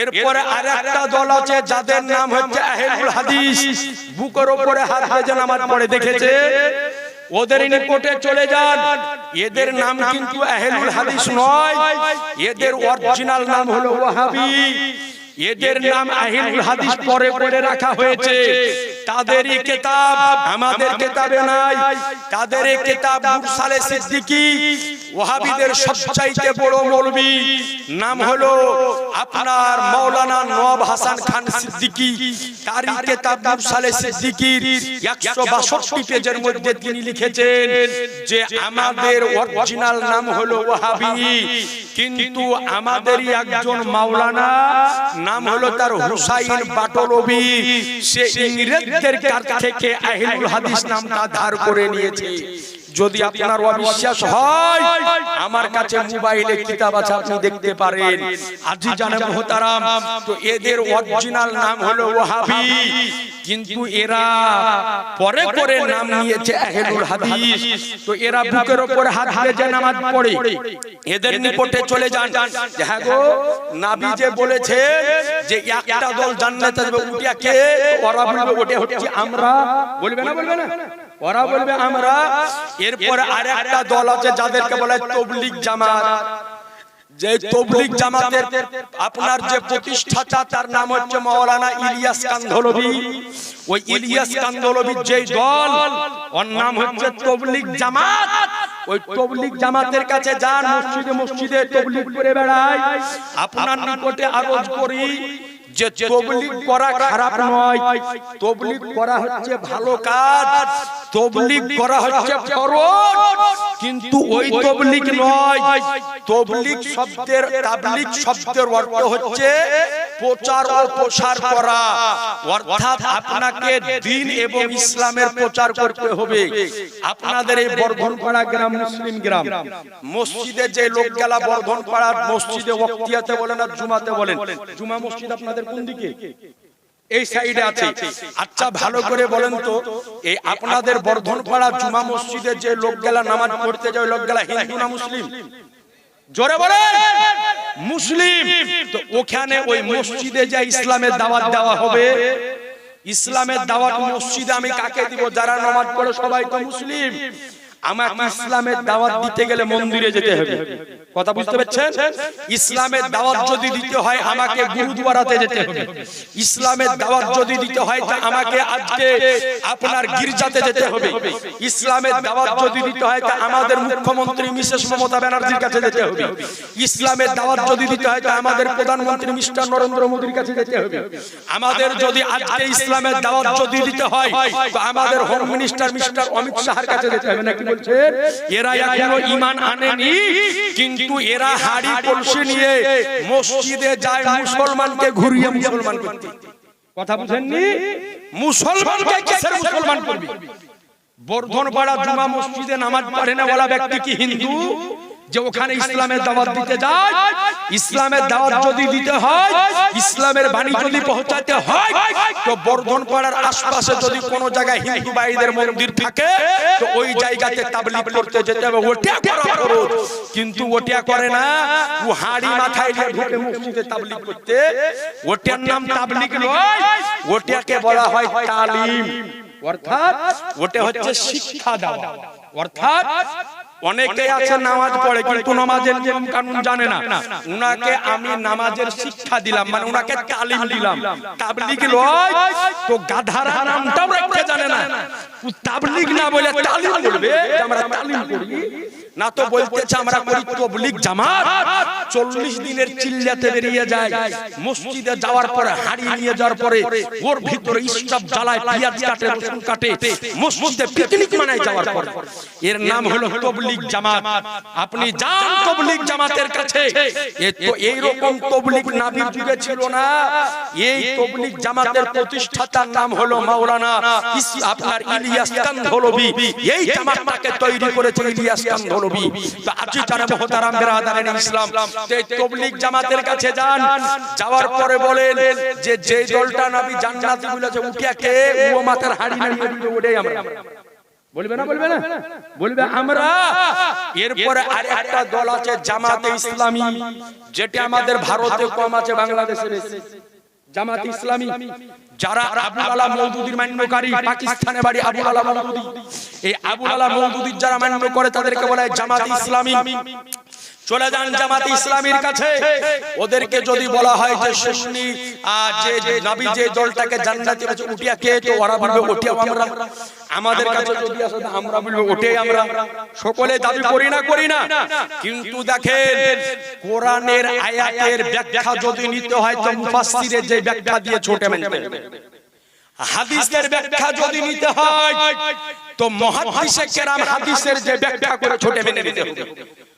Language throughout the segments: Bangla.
এরপরে আর আরেকটা দল আছে যাদের নাম হচ্ছে আহলুল হাদিস। বুকের উপরে হাত রেখে নামাজ পড়ে দেখেছে। ওদের নিকটে চলে যান। এদের নাম কিন্তু আহলুল হাদিস নয়। এদের অরিজিনাল নাম হলো ওয়াহাবি। এদের নাম আহিলুল হাদিস পরে পরে রাখা হয়েছে। তাদেরই কিতাব আমাদের কিতাবে নাই। তাদের এই কিতাব মুরসালে সিদ্দিকী। ওয়াহাবিদের সবচাইতে বড় মৌলবী নাম হলো আপনার মাওলানা নওয়াব হাসান খান সিদ্দিকী। তারই কিতাব মুরসালে সিদ্দিকীর 162 পেজের মধ্যে তিনি লিখেছেন যে আমাদের অরিজিনাল নাম হলো ওয়াহাবি। কিন্তু আমাদেরই একজন মাওলানা নাম হলো তার হুসাইন বাটলবি। সে ইংরেজদের কাছ থেকে আহলুল হাদিস নামটা ধার করে নিয়েছে। যদি আপনার অবিশ্বাস হয়, আমার কাছে মোবাইলে কিতাব আছে, আপনি দেখতে পারেন। আজি জানে মোহতারাম, তো এদের অরিজিনাল নাম হলো ওয়াহাবি। কিন্তু এরা পরে করে নাম নিয়েছে আহলুল হাদিস। তো এরা বুকের উপরে হাত রেখে নামাজ পড়ে, এদের নিকটে চলে যান। যে হ্যাঁ গো, নাবি যে বলেছে যে একটা দল জান্নাতে যাবে ওটা কে? ওরা বলবে, ওটা হচ্ছে আমরা। বলবে না বলবে না? ওরা বলবে আমরা এরপরে আরেকটা দল আছে যাদেরকে বলে তবলিক জামাত। যে তবলিক জামাতের আপনার যে প্রতিষ্ঠাতা তার নাম হচ্ছে মাওলানা ইলিয়াস কান্ধলবি ওই ইলিয়াস কান্ধলবির যে দল ওর নাম হচ্ছে তবলিক জামাত। ওই তবলিক জামাতের কাছে যান মসজিদে মসজিদে তবলিগ করে বেড়ায় আপনার নিকটে আরজ করি। যে তবলিগ করা খারাপ নয়। তবলিগ করা হচ্ছে ভালো কাজ। তবলিগ করা হচ্ছে ফরজ। কিন্তু ওই তবলিগ নয়। তবলিগ শব্দের তাবলিগ শব্দের অর্থ হচ্ছে প্রচার ও প্রসার করা। অর্থাৎ আপনাকে দিন এবং ইসলামের প্রচার করতে হবে। আপনাদের এই বর্ধনপাড়া গ্রাম মুসলিম গ্রাম। মসজিদে যে লোক গেলা বর্ধনপাড়ার মসজিদে ওয়াক্তিয়াতে বলেন আর জুমাতে বলেন। জুমা মসজিদ আপনাদের কোন দিকে? এই সাইডে আছে। আচ্ছা ভালো করে বলেন তো এই আপনাদের বর্ধনপাড়া জুমা মসজিদে যে নামাজ পড়তে যায় ওই লোক গেলা হিন্দু না মুসলিম? জোরে বলেন! মুসলিম! তো ওখানে ওই মসজিদে যে ইসলামের দাওয়াত দেওয়া হবে ইসলামের দাওয়াত মসজিদে আমি কাকে দিব? যারা নামাজ পড়ে সবাই তো মুসলিম। আমার ইসলামের দাওয়াত দিতে গেলে মন্দিরে যেতে হবে। কথা বুঝতে পারছেন? ইসলামের দাওয়াত যদি দিতে হয় আমাকে গুরুদুয়ারাতে যেতে হবে। ইসলামের দাওয়াত যদি দিতে হয় তা আমাকে আজকে আপনার গির্জাতে যেতে হবে। ইসলামের দাওয়াত যদি দিতে হয় তা আমাদের মুখ্যমন্ত্রী মিসেস মমতা ব্যানার্জির কাছে যেতে হবে। ইসলামের দাওয়াত যদি দিতে হয় তা আমাদের প্রধানমন্ত্রী মিস্টার নরেন্দ্র মোদীর কাছে যেতে হবে। আমাদের যদি আজকে ইসলামের দাওয়াত যদি দিতে হয় তো আমাদের হোম মিনিস্টার মিস্টার অমিত শাহর কাছে যেতে হবে নাকি বলছেন এরা এখনও ইমান আনেনি কিন্তু এরা হাড়ি কলসি নিয়ে মসজিদে যায় মুসলমানকে ঘুরিয়ে মুসলমান করতে কথা বুঝেননি? মুসলমানকে কিসের মুসলমান করবে? বর্ধনপাড়া জুমা মসজিদে নামাজ পড়ে না বলা ব্যক্তি কি হিন্দু? যে ওখানে ইসলামের দাওয়াত দিতে যায় ইসলামের দাওয়াত যদি দিতে হয় ইসলামের বাণী যদি পৌঁছাতে হয় তো বর্ধন পাড়ার আশপাশে যদি কোনো জায়গায় হিন্দু ভাইদের মন্দির থাকে তো ওই জায়গাতে তাবলিগ করতে যেতে হবে ওটা করা ফরজ কিন্তু ওটা করে না ও হাড়ি মাথায় নিয়ে ঢুকে মসজিদে তাবলিগ করতে ওটার নাম তাবলিগ নয় ওটাকে বলা হয় তালিম। অর্থাৎ ওটা হচ্ছে শিক্ষা দেওয়া। অর্থাৎ অনেকে আছে নামাজ পড়ে কিন্তু নামাজের নিয়ম কানুন জানে না। উনাকে আমি নামাজের শিক্ষা দিলাম মানে উনাকে তালিম দিলাম। তাবলিগ লয় তো গাধার নামটাও রাখতে জানে না? তাবলিগ না বলে তালিম বলবে আমরা তালিম করি। না তো বলতেছে আমরা করি তবলিগ জামাত। চল্লিশ দিনের চিল্লাতে বেরিয়ে যায়। মসজিদে যাওয়ার পরে হাড়ি নিয়ে যাওয়ার পরে ওর ভিতরে ইস্টাপ জ্বালায় পেঁয়াজ কাটে রসুন কাটে মসজিদে পিকনিক মানায় যাওয়ার পরে। এর নাম হলো তবলিগ জামাত। আপনি যান তবলিগ জামাতের কাছে। এ তো এই রকম তবলিগ নাবির যুগে ছিল না। এই তবলিগ জামাতের প্রতিষ্ঠাতার নাম হলো মাওলানা ইস- আপনার ইলিয়াস কান্ধলবি এই জামাতটাকে তৈরি করেছে ইলিয়াস কান্ধলবি তো আজি যারা মহতারাম বেরাদারেন ইসলাম এই তবলিগ জামাতের কাছে যান। যাওয়ার পরে বলেন যে যে দলটা নাবি জান্নাতি বলেছে, উঠিয়া কে? ও মাথার হাড়ি না ওটাই আমরা। বলবে না বলবে না? বলবে আমরা। এরপরে আর একটা দল আছে জামাতে ইসলামী, যেটা আমাদের ভারতে কম আছে, বাংলাদেশে বেশি। জামাত ইসলামী যারা আবু আলা মৌদুদির মান্যকারী পাকিস্তানে বাড়ি আবু আলা মৌদুদি। এই আবু আলা মৌদুদির যারা মান্য করে তাদেরকে বলা হয় জামাত ইসলামী। চলে যান জামাত ইসলামীর কাছে। ওদেরকে যদি বলা হয় যে সুন্নি আর যে যে নবী যে দলটাকে জান্নাতে কাছে উঠিয়া কে? তো ওরা বলবে ওঠিয়া আমরা। আমাদের কাছে যদি আসে আমরা বলব ওটাই আমরা। সকলে দাবি করি না করি না। কিন্তু দেখেন কোরআনের আয়াতের ব্যাখ্যা যদি নিতে হয় তো মুফাসসিরের যে ব্যাখ্যা দিয়ে ছোটে মেনতে হাদিসের ব্যাখ্যা যদি নিতে হয় তো মহাদিসে কেরাম হাদিসের যে ব্যাখ্যা করে ছোটে মেনে নিতে হবে।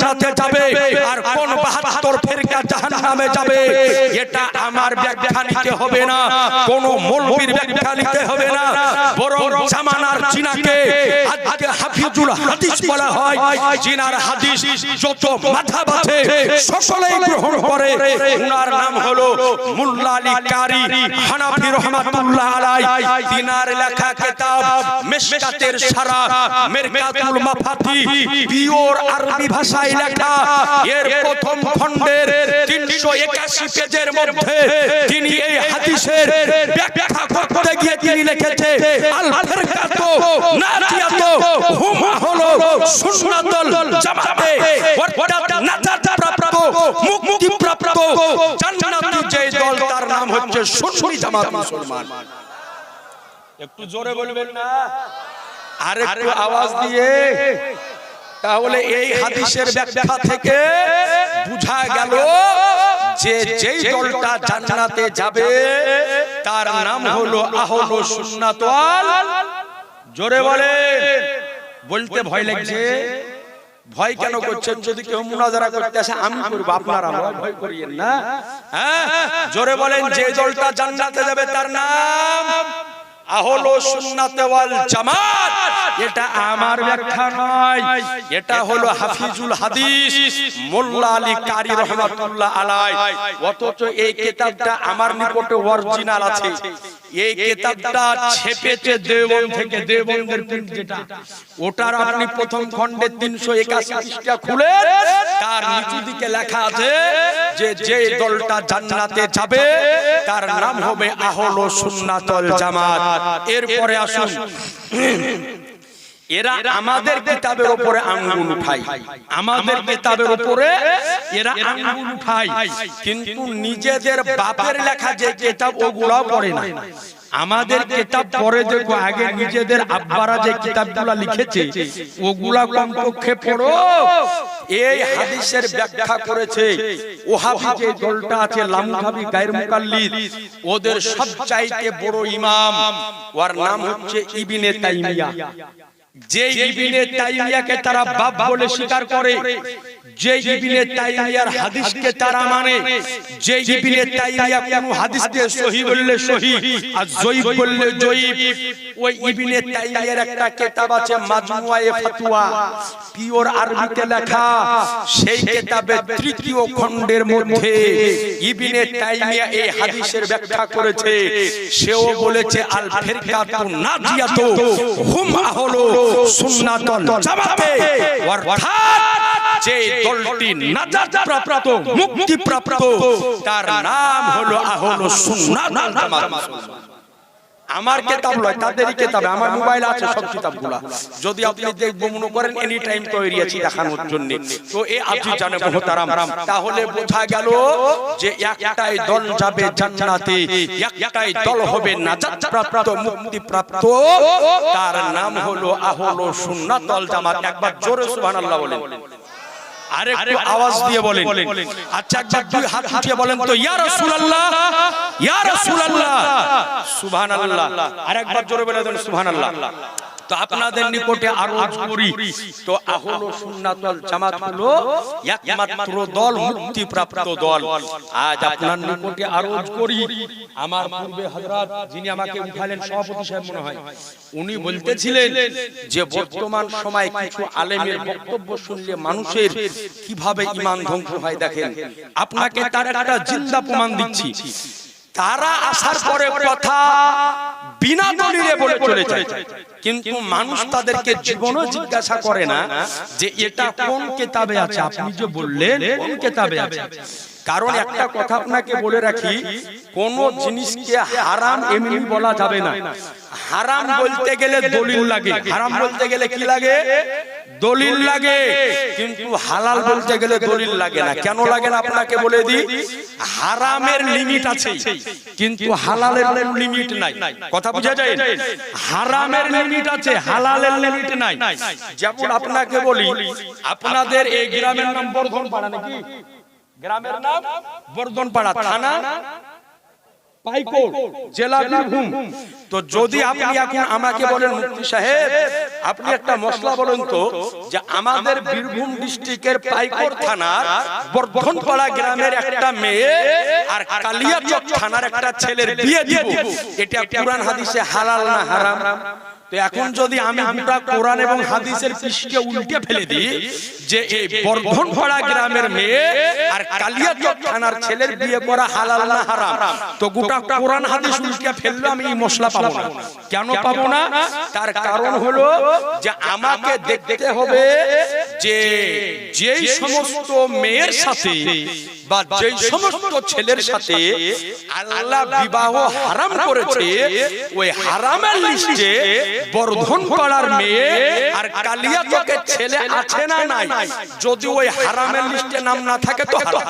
জান্নাতে যাবে, আর কোন 72 ফেরকা জাহান্নামে যাবে, এটা আমার ব্যাখ্যা নিতে হবে না, কোন মৌলবীর ব্যাখ্যা নিতে হবে না, বরং জামানার জিনাকে আজকে হাফিজুল হাদিস বলা হয় জিনার হাদিস যত মাথা বাঁধে সকলেই গ্রহণ করে, উনার নাম হলো মুল্লা আলী কারি হানাফি রহমাতুল্লাহ আলাই তিনার লেখা কিতাব মিশকাতের সারা, মিরকাতুল মাফাতি, পিওর আরবি ভাষায় লেখা। এর প্রথম খণ্ডের 381 পেজের মধ্যে তিনি এই হাদিসের ব্যাখ্যা করতে গিয়ে তিনি লিখেছে আল ফারকাতু নাজিয়াতু হুম হলো সুন্নাতুল জামাতে অর্থাৎ নাজাত প্রাপ্ত মুক্তি প্রাপ্ত জান্নাতি যে দল তার নাম হচ্ছে সুন্নি জামাত মুসলমান। একটু জোরে বলবেন না? আর একটু আওয়াজ দিয়ে তাহলে এই হাদিসের ব্যাখ্যা থেকে বুঝা গেল যে যেই দলটা জান্নাতে যাবে তার নাম হলো আহলো সুন্নাত। ওয়াল জোরে বলে বলতে ভয় লাগছে। ভয় কেন করছেন? যদি কেউ মুনাজারা করতে আসে আমি করব। আপনারা আমরা ভয় করিয়েন না। হ্যাঁ? জোরে বলেন যে দলটা জান্নাতে যাবে তার নাম আহলো সুন্নাতে ওয়াল জামাত। এটা আমার ব্যাখ্যা নয়। এটা হলো হাফিজুল হাদিস। মোল্লা আলী কারি রহমাতুল্লাহ আলাই অথচ এই কিতাবটা আমার নিকটে অরিজিনাল আছে। এই কিতাবটা ছেপেছে দেওবন্দ থেকে দেওবন্দের প্রিন্ট যেটা। ওটার আপনি প্রথম খণ্ডে 381 পৃষ্ঠা খুলে তার নিচু দিকে লেখা আছে যে যে দলটা জান্নাতে যাবে তার নাম হবে আহল সুন্নাতল জামাত। এরপরে আসুন। এরা আমাদের কিতাবের উপরে আঙ্গুল উঠায়। আমাদের কিতাবের উপরে এরা আঙ্গুল উঠায়। কিন্তু নিজেদের বাপের লেখা যে কিতাব ওগুলাও পড়ে না। আমাদের কিতাব পড়ে দেখো আগে নিজেদের আব্বারা যে কিতাবগুলা লিখেছে ওগুলা কমপক্ষে পড়ো। এই হাদিসের ব্যাখ্যা করেছে ওহাবি যে দলটা আছে লামুহাবি গায়ের মুকাল্লিদ ওদের সবচাইতে বড় ইমাম ওর নাম হচ্ছে ইবিনে তাইমিয়া। যে ইবিনে তাইমিয়াকে তারা বাপ বলে স্বীকার করে যে ইবিনে তাইমিয়ার হাদিসকে তারা মানে যে ইবিনে তাইমিয়া কোন হাদিস দিয়ে সহি বললে সহি আর জয়ীফ বললে জয়ীফ ওই ইবিনে তাইমিয়ার একটা কিতাব আছে মাজমুয়ায়ে ফাতোয়া। পিওর আরবিতে লেখা সেই কিতাবে তৃতীয় খণ্ডের মধ্যে ইবিনে তাইমিয়া এই হাদিসের ব্যাখ্যা করেছে। সেও বলেছে আল ফিরকাতু নাজিয়াতু হুম আহলু সুন্নাতুল জামাতে। অর্থাৎ যে দলটি নাজাত প্রাপ্ত মুক্তি প্রাপ্ত। তার নাম হলো আহলু সুন্নাতুল জামাত আমার কিতাব লয় তাদেরই কিতাব আমার মোবাইল আছে সব কিতাবগুলা। যদি আপনি দেখব মনে করেন এনি টাইম তৈরি আছি দেখানোর জন্য। তো এই আপনি জানে মহতারাম তাহলে বোঝা গেল যে একটাই দল যাবে জান্নাতে একটাই দল হবে নাজাত প্রাপ্ত মুক্তি প্রাপ্ত। তার নাম হলো আহলো সুন্নাতুল জামাত। একবার জোরে সুবহানাল্লাহ বলেন। আরেকটু আওয়াজ দিয়ে বলেন। আচ্ছা একবার দুই হাত উঠিয়ে বলেন তো ইয়া রাসূলুল্লাহ ইয়া রাসূলুল্লাহ। সুবহানাল্লাহ। আরেকবার জোরে বলে দেন সুবহানাল্লাহ। তো আপনাদের নিকটে আরজ করি। তো আহলো সুন্নাতুল জামাত হলো একমাত্র দল মুক্তি প্রাপ্ত দল। আজ আপনার নিকটে আরজ করি। আমার পূর্বে হযরত যিনি আমাকে উঠালেন সভাপতি সাহেব মনে হয় উনি বলতেছিলেন যে বর্তমান সময় কিছু আলেমের বক্তব্য শুনলে মানুষের কীভাবে ঈমান ধ্বংস হয় দেখেন। আপনাকে তার একটা জিন্দা প্রমাণ দিচ্ছি। তারা আসার পরে কথা বিনা দলিলে বলে চলে যায়। কিন্তু মানুষ তাদেরকে জীবনও জিজ্ঞাসা করে না যে এটা কোন কেতাবে আছে? আপনি যে বললেন কোন কেতাবে আছে? কারণ একটা কথা আপনাকে বলে রাখি কোন জিনিসকে হারাম এমনি বলা যাবে না। হারাম বলতে গেলে দলিল লাগে। হারাম বলতে গেলে কি লাগে? দলিল লাগে কিন্তু হালাল বলতে গেলে দলিল লাগে না। কেন লাগে না আপনাকে বলে দিই? হারামের লিমিট আছে। কিন্তু হালালের লিমিট নাই। কথা বুঝা যায়? হারামের লিমিট আছে হালালের লিমিট নাই। যেমন আপনাকে বলি আপনাদের এই গ্রামের নাম বর্ধন পাড়া নাকি? গ্রামের নাম বর্ধন পাড়া থানা? আমাকে বলেন সাহেব, আপনি একটা মশলা বলুন তো, যে আমাদের বীরভূম ডিস্ট্রিক্টের পাইকোট বর্ধনপাড়া গ্রামের একটা মেয়ে কালিয়াচক থানার একটা ছেলের বিয়ে এটা হাদিসে হালাল না হারাম? তো এখন যদি আমি গোটা কোরআন এবং হাদিসের পৃষ্ঠে উল্টে ফেলে দিই যে এই বর্ধনপাড়া গ্রামের মেয়ে আর কালিয়াচক থানার ছেলের বিয়ে করা হালাল না হারাম। তো গোটা কোরআন হাদিস উল্টে ফেললে আমি এই মশলা পাবো না। কেন পাবো না? তার কারণ হলো যে আমাকে দেখতে হবে যে যেই সমস্ত মেয়ের সাথে বা যেই সমস্ত ছেলের সাথে আল্লাহ বিবাহ হারাম করেছে ওই হারামের লিস্টে বর্ধন পাড়ার মেয়ে আর কালিয়া চকের ছেলে আছে না নাই? যদি ওই হারামের লিস্টে নাম না থাকে তো হালাল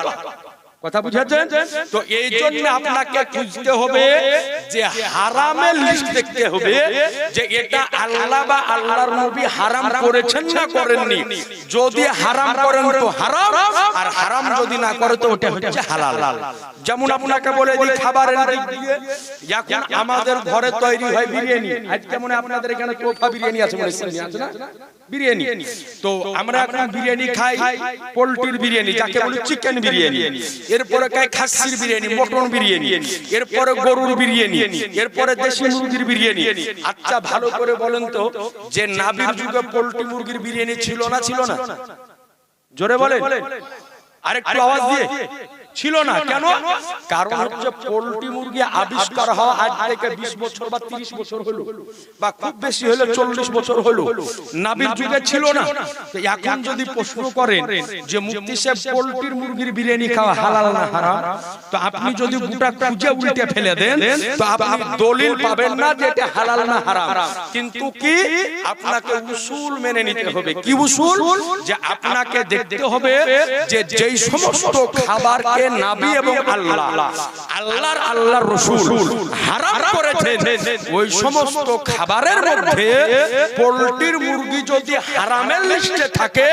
কথা বুঝেছেন? তো এই জন্য আপনাকে খুঁজতে হবে যে হারামের লিস্ট দেখতে হবে যে এটা আল্লাহ বা আল্লাহর নবী হারাম করেছেন না করেননি। যদি হারাম করেন তো হারাম আর হারাম যদি না করে তো ওটা হচ্ছে হালাল। যেমন আপনাকে বলে দিই খাবারের দিক দিয়ে এখন আমাদের ঘরে তৈরি হয় বিরিয়ানি। আজকে মনে আপনাদের এখানে তোফা বিরিয়ানি আছে মনে আছে না? বিরিয়ানি। তো আমরা এখন বিরিয়ানি খাই, পোলট্রির বিরিয়ানি, যাকে বলি চিকেন বিরিয়ানি। এরপরে খাই খাসির বিরিয়ানি, মটন বিরিয়ানি। এরপরে গরুর বিরিয়ানি। এরপরে দেশি মুরগির বিরিয়ানি। আচ্ছা ভালো করে বলেন তো, যে নাবির যুগে পোলট্রি মুরগির বিরিয়ানি ছিল না ছিল না? জোরে বলেন। আরেকটু আওয়াজ দিয়ে। ছিল না। কেন? কারণ হচ্ছে পোল্ট্রি মুরগি আবিষ্কার হওয়া আজ থেকে বিশ বছর বা তিরিশ বছর হলো। বা খুব বেশি হলে চল্লিশ বছর হলো। নাবির যুগে ছিল না। এখন যদি প্রশ্ন করেন যে মুক্তি সাহেব পোল্ট্রির মুরগির বিরিয়ানি খাওয়া হালাল না হারাম। তো আপনি যদি গোটা খুঁজে উল্টে ফেলে দেন তো আপনি দলিল পাবেন না যে এটা হালাল না হারাম। কিন্তু কি? আপনাকে উসুল মেনে নিতে হবে। কি উসুল? যে আপনাকে দেখতে হবে যে যেই সমস্ত খাবারকে নাবি এবং আল্লাহ। আল্লাহর আল্লাহর রসুল হারাম করেছেন। ওই সমস্ত খাবারের মধ্যে পোল্ট্রির মুরগি যদি হারামের লিস্টে থাকে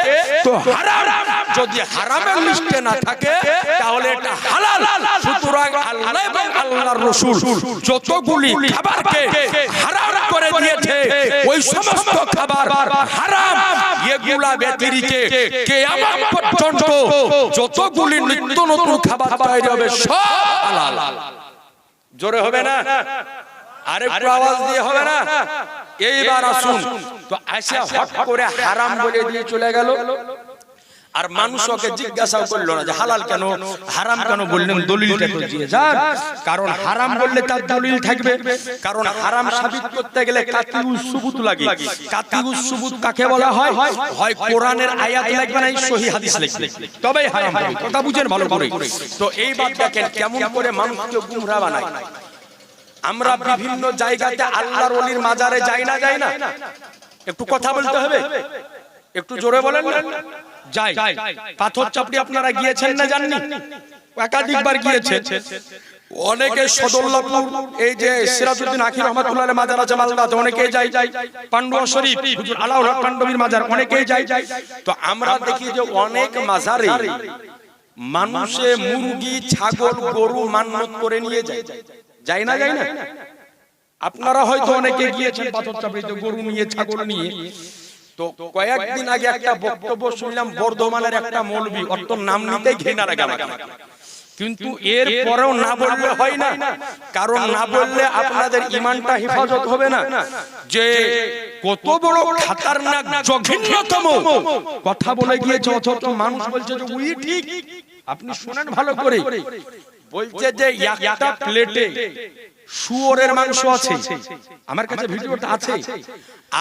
তো হারাম। যদি হারামের লিস্টে না থাকে তাহলে এটা হালাল। সুতরাং আল্লাহ এবং আল্লাহর রসুল যতগুলি খাবারকে হারাম করে দিয়েছে ওই সমস্ত খাবার হারাম। এগুলা ব্যতিরিকে কিয়ামত পর্যন্ত যতগুলি নিত্য নতুন খাবার তৈরি হবে সব হালাল। জোরে হবে না? আরেকটু আওয়াজ দিয়ে হবে না? এইবার আসুন। তো আসে হট করে হারাম বলে দিয়ে চলে গেল। আর মানুষ ওকে জিজ্ঞাসাও করল না যে হালাল কেন হারাম কেন বললেন? দলিলটা তো দিয়ে যান কারণ হারাম বললে তার দলিল থাকবে কারণ হারাম সাবিত করতে গেলে কাতিউস সুবুত লাগে। কাতিউস সুবুত কাকে বলা হয়? হয়? কোরআনের আয়াত লাগবে না সহি হাদিস লাগবে। তবেই হারাম হবে। কথা বুঝেন ভালো করে। তো এইবার দেখেন কেমন করে মানুষকে গুমরা বানায়। আমরা বিভিন্ন জায়গাতে আল্লাহর ওলির মাজারে যাই না যাই না একটু কথা বলতে হবে? একটু জোরে বলেন না যাই। পাথর চাপড়ি আপনারা গিয়েছেন না জাননি? একাধিকবার গিয়েছে অনেকে সদল্লাপুর, এই যে সিরাজউদ্দিন আখির রহমাতুল্লাহ মাজার আছে মালদাতে, অনেকেই যাই। যাই পান্ডুয়া শরীফ, হুজুর আলাউল পান্ডবীর মাজার, অনেকেই যাই। যাই তো আমরা দেখি যে অনেক মাজারে মানুষে মুরগি, ছাগল, গরু মান্নত করে নিয়ে যায়। যাই না যাই না? আপনারা হয়তো অনেকে গিয়েছেন পাথর চাপড়িতে, গরু নিয়ে, ছাগল নিয়ে। তো কয়েকদিন আগে একটা বক্তব্য শুনলাম, বর্ধমানের একটা মৌলবী অত নাম নিতে ঘৃণা লাগে কিন্তু এর পরেও না বললে হয় না। কারণ না বললে আপনাদের ইমানটা হেফাজত হবে না। যে কত বড় খাতারনাক, জঘন্যতম। কথা বলে গিয়েছে অথচ মানুষ বলছে যে, উই ঠিক। আপনি শুনেন ভালো করে। বলছে যে, একটা প্লেটে শুয়োরের মাংস আছে। আমার কাছে ভিডিওটা আছে।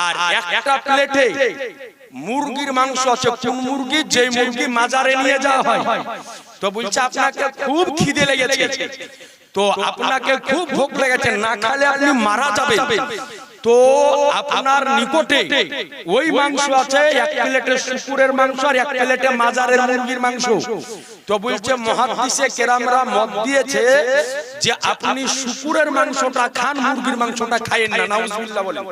আর একটা প্লেটে মুরগির মাংস আছে। কোন মুরগি যে মুরগি মাজারে নিয়ে যাওয়া হয়। তো বলছে আপনাকে খুব খিদে লেগেছে। তো আপনাকে খুব ভোগ লেগেছে। না খালে আপনি মারা যাবেন। তো আপনার নিকটে ওই মাংস আছে এক প্লেটে শুকুরের মাংস আর এক প্লেটে মাজারের মুরগির মাংস। তো বলছে মহাদিসে কেরামরা মত দিয়েছে যে আপনি শুকুরের মাংসটা খান মুরগির মাংসটা খাইয়েন না নাউজুবিল্লাহ বলেন।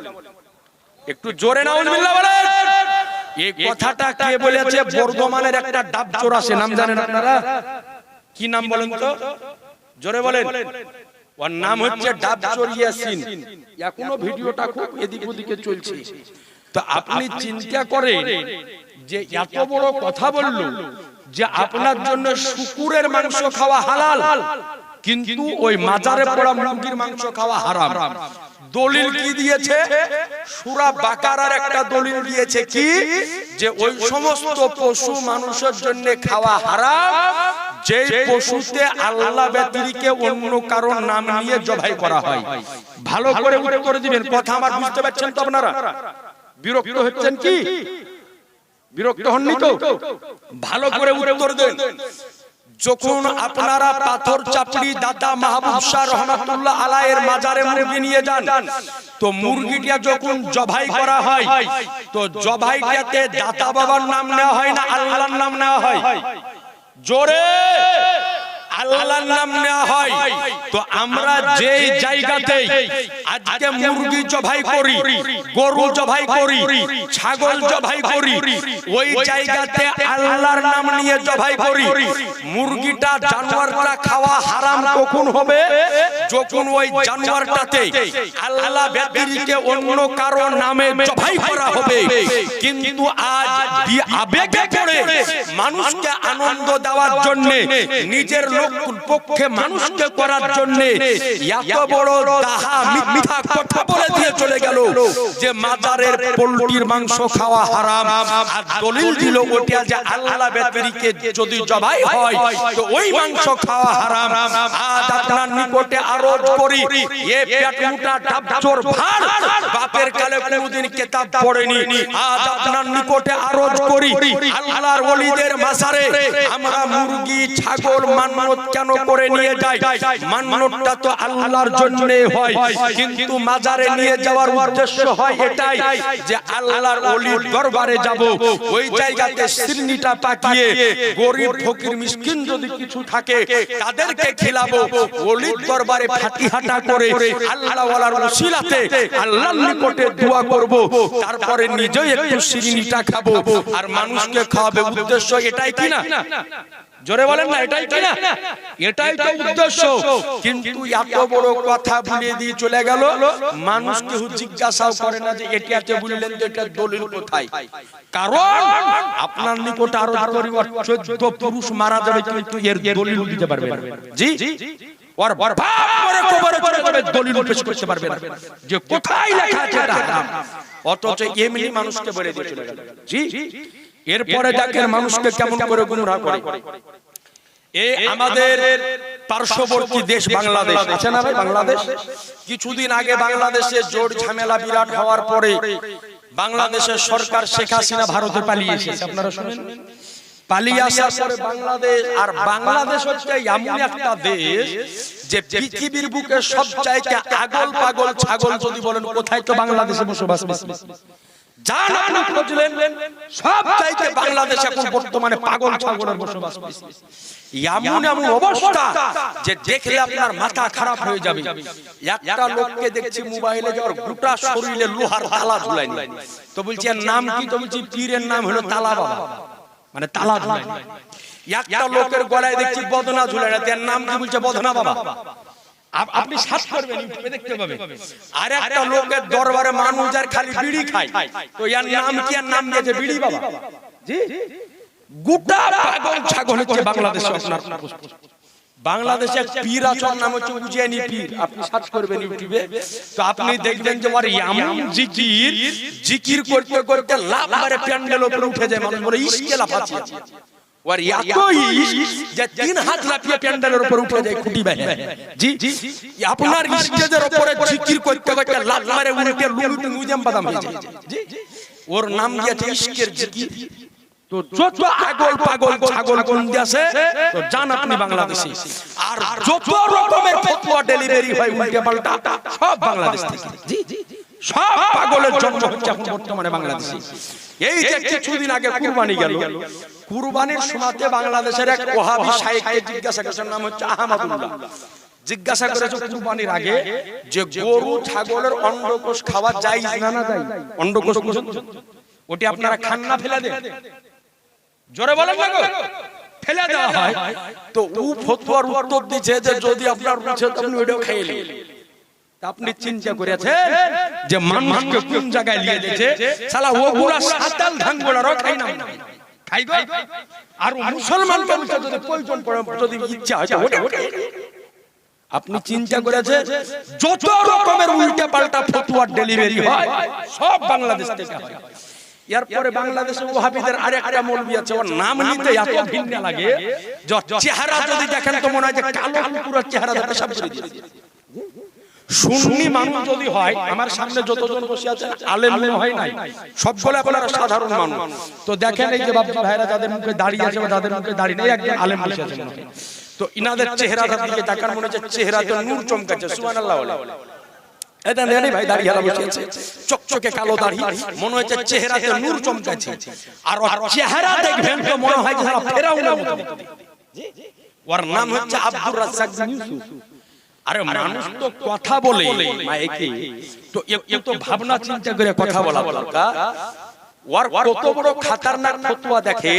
একটু জোরে নাউজুবিল্লাহ বলেন। এই কথাটা কে বলেছে? বর্ধমানের একটা ডাবচোর আছে নাম জানেন আপনারা? কি নাম বলেন তো? জোরে বলেন। ওর নাম হচ্ছে ডাবচোর ইয়াসিন এখনও ভিডিওটা খুব এদিক ওদিকে চলছে। তো আপনি চিন্তা করেন যে এত বড় কথা বলল যে আপনার জন্য শুকুরের মাংস খাওয়া হালাল। কিন্তু ওই মাজারে পড়া মুরগির মাংস খাওয়া হারাম। দলিল কি দিয়েছে? সুরা বাকারার একটা দলিল দিয়েছে কি? যে ওই সমস্ত পশু মানুষের জন্য খাওয়া হারাম। যে পশুতে আল্লাহ ব্যতিরিকে অন্য কারণ নাম নিয়ে জবাই করা হয়। ভালো করে উত্তর দিবেন। কথা আমার বুঝতে পারছেন তো আপনারা? বিরক্ত হচ্ছেন কি? বিরক্ত হননি তো? ভালো করে উত্তর দেন। যখন আপনারা পাথর চাপড়ি দাদা মাহবুব শাহ রহমাতুল্লাহ আলায়ের মাজারে মুরগি নিয়ে যান। তো মুরগিটা যখন জবাই করা হয় তো জবাইটাতে দাদা বাবার নাম নেওয়া হয় না আল্লাহর নাম নেওয়া হয়। জোরে! আল্লাহর নাম নেওয়া হয়। তো আমরা যে জায়গাতে আজকে মুরগি জবাই করি গরু জবাই করি ছাগল জবাই করি ওই জায়গাতে আল্লাহর নাম নিয়ে জবাই করি। মুরগিটা জানোয়ারটা খাওয়া হারাম কখন হবে? যখন ওই জানোয়ারটাতে আল্লাহ ব্যতিরিকে অন্য কারও নামে জবাই করা হবে। কিন্তু আজ আবেগে পড়ে মানুষকে আনন্দ দেওয়ার জন্য নিজের লোক পক্ষে মানুষকে করার জন্য এত বড় দাহা মিথ্যা কথা বলে দিয়ে চলে গেল যে মাজারের পোল্ট্রির মাংস খাওয়া হারাম। আর দলিল দিল ওটা যে আল্লাহ যদি জবাই হয় তো ওই মাংস খাওয়া হারাম। আজ আপনার নিকটে আরোজ করি। এ পেট মুটা ডাবচোর ভাড় বাপের কালে কোনদিন কিতাব পড়েনি। আজ আপনার নিকটে আরোজ করি। আল্লাহর ওলিদের মাসারে আমরা মুরগি ছাগল মান্নত কেন করে নিয়ে যাই মান্নতটা তো আল্লাহর জন্য হয়। কিন্তু মাজারে নিয়ে যাওয়ার উদ্দেশ্য হয় এটাই যে আল্লাহর ওলির দরবারে যাব। ওই জায়গাতে সিরনিটা পাকিয়ে গরিব, ফকির, মিসকিন যদি কিছু থাকে, তাদেরকে খিলাবো। ওলির দরবারে করে আল্লাহর নিকটে দোয়া করব। তারপরে নিজেই একটু সিরনিটা খাব। আর মানুষকে খাওয়াবে। উদ্দেশ্য এটাই কি না? জোরে বলেন না এটাই কি না এটাই তো উদ্দেশ্য। কিন্তু এত বড় কথা ভুলে দিয়ে চলে গেল। মানুষ কেউ জিজ্ঞাসাও করে না যে এটি আছে বললেন যে এটা দলিল কোথায়? কারণ আপনার নিকট আরও পরিবার চোদ্দ পুরুষ মারা যাবে কিন্তু এর দলিল দিতে পারবে জি ওর বাপ করে কবরে করে করে দলিল পেশ করতে পারবে না। যে কোথায় লেখা আছে এটা অথচ এমনি মানুষকে বলে দিয়ে চলে গেল। জি। এরপরে দেখেন মানুষকে কেমন করে গুমরাহ করে। এ আমাদের পার্শ্ববর্তী দেশ বাংলাদেশ আছে না ভাই? বাংলাদেশ? কিছুদিন আগে বাংলাদেশে জোর ঝামেলা বিরাট হওয়ার পরে বাংলাদেশের সরকার শেখ হাসিনা ভারতে পালিয়ে এসেছে। আপনারা শুনেন? পালিয়ে আসার পরে বাংলাদেশ আর বাংলাদেশ হচ্ছে এমন একটা দেশ যে পৃথিবীর বুকে সব চাইতে আগল পাগল ছাগল যদি বলেন কোথায় তো বাংলাদেশে বসবাস? যান আপনি খুঁজলেন সব চাইতে বাংলাদেশ এখন বর্তমানে পাগল ছাগলের বসবাস এমন এমন অবস্থা যে দেখলে আপনার মাথা খারাপ হয়ে যাবে। একটা লোককে দেখছি মোবাইলে যাওয়ার গোটা শরীরে লোহার তালা ঝুলাই তো বলছি নাম কি? তো বলছি পীরের নাম হলো তালা বাবা। মানে তালা ঝুলাই একটা লোকের গলায় দেখছি বদনা ঝুলাই এর নাম কি বলছে বদনা বাবা। আপনি সার্চ করবেন ইউটিউবে দেখতে পাবেন। আর একটা লোকের দরবারে মানুষ আর খালি বিড়ি খায়। তো ইয়ার নাম কি আর নাম দিয়েছে বিড়ি বাবা? জি? গোটা পাগল ছাগল হচ্ছে বাংলাদেশে আপনার বাংলাদেশে। পীর আচর নাম হচ্ছে উজিয়ানি পীর। আপনি সার্চ করবেন ইউটিউবে। তো আপনি দেখবেন যে ওর এমন জিকির জিকির করতে করতে লাভ মারে প্যান্ডেল উপরে উঠে যায় মানুষ বলে ইসকে লাফাচ্ছে ওর এত ইস যে তিন হাত লাফিয়ে প্যান্ডেলের উপর উঠে যায় খুঁটি বাইরে জি জি আপনার স্টেজের উপরে জিকির করতে করতে লাভ মারে উল্টে লুলুতে মুজাম বাদাম হয়ে যায় জি ওর নাম দিয়েছে ইস্কের জিকির তো যত পাগল পাগল ছাগল আছে তো জান আপনি বাংলাদেশি আর যত রকমের ফতোয়া ডেলিভারি হয় উল্টে পাল্টা সব বাংলাদেশ থেকে জি জি সব পাগলের জন্ম হচ্ছে এখন বর্তমানে বাংলাদেশে এই যে কিছুদিন আগে কুরবানি গেল। কুরবানির সময়তে বাংলাদেশের এক ওহাবি শাইখকে জিজ্ঞাসা করেছেন নাম হচ্ছে আহমদুল্লাহ। জিজ্ঞাসা করেছে কুরবানির আগে যে গরু ছাগলের অন্ডকোষ খাওয়া যায় না না যায়। অন্ডকোষ ওটি আপনারা খান না ফেলে দেন। জোরে বলেন না গো। ফেলে দেওয়া হয়। তো ও ফতোয়ার উত্তর দিচ্ছে যে যদি আপনার রুচে আপনি ওইটাও খেয়ে নিন। তা আপনি চিন্তা করেছেন যে মানুষকে কোন জায়গায় নিয়ে দিয়েছে শালা ওগুলা সাতাল ধাঙ্গলারও খাই না খাই গো আর মুসলমান মানুষ যদি প্রয়োজন পড়ে যদি ইচ্ছা হয় আপনি চিন্তা করেছেন যত রকমের উল্টা পাল্টা ফতুয়ার ডেলিভারি হয় সব বাংলাদেশ থেকে হয় এরপরে বাংলাদেশে ওহাবিদের আরেকটা মৌলবি আছে ওর নাম নিতে এত ভিন্ন লাগে চেহারা যদি দেখেন তো মনে হয় যে কালো কুকুরের চেহারা দেখে সব করে দিয়েছে সুন্নি মানুষ যদি হয় আমার সামনে যতজন বসে আছে আলেম হয় নাই। সবগুলো আপনারা সাধারণ মানুষ। তো দেখেন এই যে বাবজি ভাইরা যাদের মুখে দাঁড়িয়ে আছে বা যাদের মুখে দাঁড়িয়ে নেই একজন আলেম বসে আছে তো ইনাদের চেহারাটার দিকে তাকান মনে হচ্ছে চেহারাতে নূর চমকাচ্ছে সুবহানাল্লাহ বলে। এটা নেই ভাই দাড়ি হারা বসে আছে। চকচকে কালো দাড়ি মনে হচ্ছে চেহারাতে নূর চমকাচ্ছে। আর ওর চেহারা দেখবেন তো মনে হয় যে সারা ফেরাউনের মতো। দেখতে। ওর নাম হচ্ছে আব্দুর রাজ্জাক ইউসুফ। আরে মানুষ তো কথা বলে। মাইকে তো একটু তো ভাবনা চিন্তা করে কথা বলা দরকার। ওর কত বড় খাতারনাক ফতোয়া দেখে?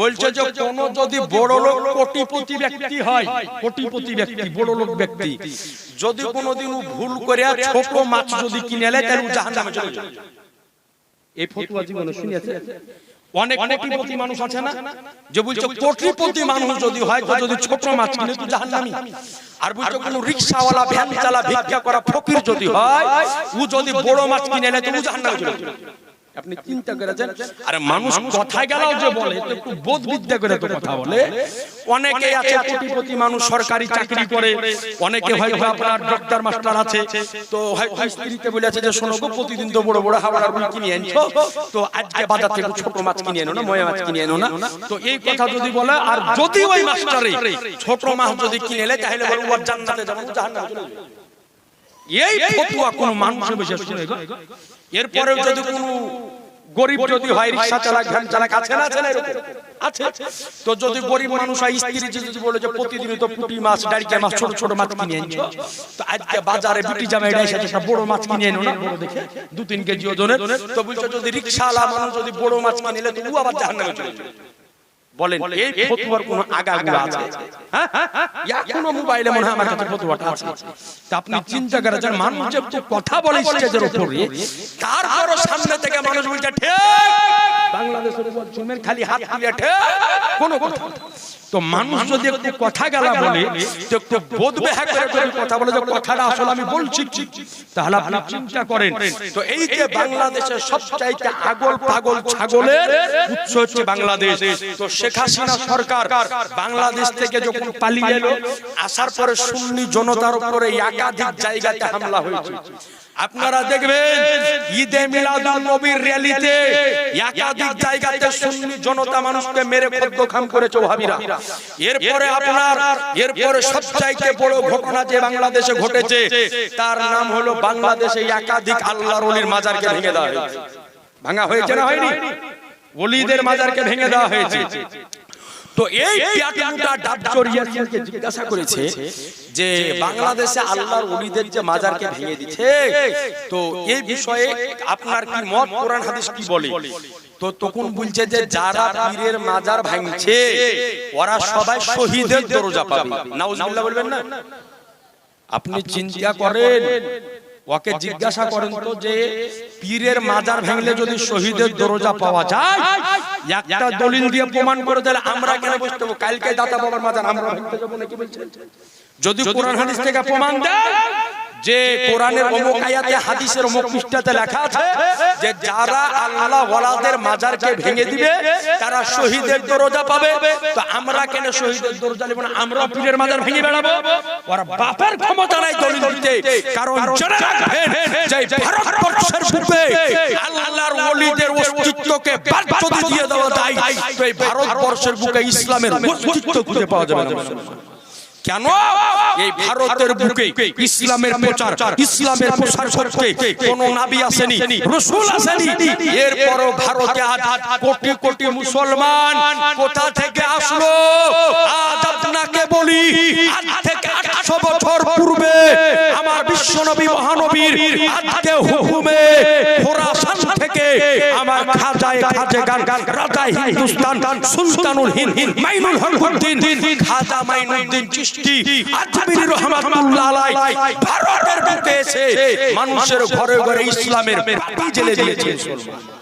বলছে যে কোন যদি বড় লোক কোটিপতি ব্যক্তি হয় কোটিপতি ব্যক্তি বড় লোক ব্যক্তি। যদি কোনোদিন ভুল করে ছোট মাছ যদি কিনে নেয় তাহলে জাহান্নামে চলে যাবে। এই ফতোয়া জীবনে শুনিয়েছে? অনেক কোটিপতি মানুষ আছে না? যে বলছে কোটিপতি মানুষ যদি হয় তো যদি ছোট মাছ কিনে তো জাহান্নামী। আর বলছে কোন রিকশাওয়ালা ভ্যান চালা ভিক্ষা করা ফকির যদি হয় ও যদি বড় মাছ কিনে নেয় তো ও জাহান্নামে চলে যাবে। আপনি চিন্তা করেছেন আরে মানুষ কথায় গেলেও যে বলে একটু বোধ বিদ্যা করে তো কথা বলে। অনেকে আছে কোটিপতি মানুষ সরকারি চাকরি করে অনেকে হয়তো আপনার ডক্টর মাস্টার আছে। তো হয়তো স্ত্রীতে বলেছে যে শোনো গো প্রতিদিন তো বড় বড় হাওড়ার রুই কিনে আনছো তো আজকে বাজার থেকে ছোট মাছ কিনে এনো না ময়া মাছ কিনে এনো না? তো এই কথা যদি বলে আর যদি ওই মাস্টারে ছোট মাছ যদি কিনে এলে তাহলে বলে ওর জান্নাতে যাব জাহান্নামে চলে যাবে। এই ফতুয়া কোন মানুষ বসে শুনে গো। এরপরেও যদি কোন গরিব যদি হয় রিক্সা চালাক ভ্যান চালাক আছে না আছে না এরকম? আছে। তো যদি গরিব মানুষ হয় স্ত্রী যদি বলে যে প্রতিদিন তো পুঁটি মাছ ডাড়িকা মাছ ছোট ছোট মাছ কিনে আনছো তো আজকে বাজারে বিটি জামাই সাথে একটা বড় মাছ কিনে এনো না? বড় দেখে। দু তিন কেজি ওজনের। তো বলছো যদি রিক্সাওয়ালা মানুষ যদি বড় মাছ কিনে নিলে তো ও আবার জাহান্নামে চলে যাবে। বলেন এই ফতুয়ার কোন আগাগুলো আছে? হ্যাঁ এখনও মোবাইলে মনে হয় আমার কাছে ফতুয়াটা আছে। তা আপনি চিন্তা মানুষ যে কথা বলে স্টেজের উপরে তারপরও সামনে থেকে মানুষ বলছে ঠিক! বাংলাদেশের উপর চুমের খালি হাত দিয়ে ঠিক! কোনো কথা তো মানুষ যদি একটু কথা গেলা বলে তো একটু বোধ বেহা করে যদি কথা বলে যে কথাটা আসলে আমি বলছি। তাহলে আপনি চিন্তা করেন। তো এই যে বাংলাদেশের সবচাইতে আগল পাগল ছাগলের উৎস হচ্ছে বাংলাদেশ। তো শেখ হাসিনা সরকার বাংলাদেশ থেকে যখন পালিয়ে এলো, আসার পরে সুন্নি জনতার উপরে একাধিক জায়গাতে হামলা হয়েছে। আপনারা দেখবেন ঈদে মিলাদুল নবীর র্যালিতে একাধিক জায়গাতে সুন্নি জনতা মানুষকে মেরে খাম করেছে ওহাবিরা। এরপরে আপনার, এরপরে সবচাইতে বড় ঘটনা যে বাংলাদেশে ঘটেছে, তার নাম হলো বাংলাদেশে একাধিক আল্লাহর ওলির মাজারকে ভেঙে দেওয়া হয়েছে। ভাঙা হয়েছে না হয়নি? ওলিদের মাজারকে ভেঙে দেওয়া হয়েছে। তো এই পিয়াটুটা ডাবচর ইয়াসিনকে জিজ্ঞাসা করেছে যে বাংলাদেশে আল্লাহর ওলিদের যে মাজারকে ভেঙে দিচ্ছে। তো এই বিষয়ে আপনার কি মত? কোরআন হাদিস কি বলে? তো তখন বলছে যে যারা পীরের মাজার ভাঙছে ওরা সবাই শহীদের দরজা পাবে। নাউজুবিল্লাহ বলবেন না? আপনি চিন্তা করেন। ওকে জিজ্ঞাসা করেন তো যে পীরের মাজার ভেঙলে যদি শহীদের দরজা পাওয়া যায় একটা দলিল দিয়ে প্রমাণ করে দিলে আমরা কেন বসতে হব? কালকে দাতা বাবার মাজার আমরা ভাঙতে যাব নাকি বলছেন যদি কোরআন হাদিস থেকে প্রমাণ দেয় যে কোরআনের অমুক আয়াতে হাদিসের অমুক পৃষ্ঠাতে লেখা আছে যে যারা আল্লাহ ওয়ালাদের মাজারকে ভেঙে দিবে তারা শহীদের দরজা পাবে। তো আমরা কেন শহীদের দরজা নেব না? আমরা পীরের মাজার ভেঙে বেড়াবো। ওরা বাপের ক্ষমতা নাই দলিল দিতে। কারণ জেনে রাখবেন যে ভারতবর্ষের বুকে আল্লাহর ওলিদের অস্তিত্বকে বাদ দিয়ে দেওয়া যায় তো এই ভারতবর্ষের বুকে ইসলামের অস্তিত্ব খুঁজে পাওয়া যাবে না। কেন? এই ভারতের বুকে ইসলামের প্রচার ইসলামের প্রসার করতে কোন নাবি আসেনি রসুল আসেনি। এরপরও ভারতে কোটি কোটি মুসলমান কোথা থেকে আসলো? আজ আপনাকে বলি আজ থেকে আটশো বছর পূর্বে আমার বিশ্বনবী মহানবীর আজকে হুকুমে খোরাসান থেকে আমার খাজায়ে খাজে গান রাজা হিন্দুস্তান সুলতানুল হিন্দ মাইনুল হকুদ্দিন খাজা মাইনুদ্দিন চিশতি আজমির রহমাতুল্লাহ আলাই ভারতের বুকে এসে মানুষের ঘরে ঘরে ইসলামের বাতি জ্বেলে দিয়েছে। মুসলমান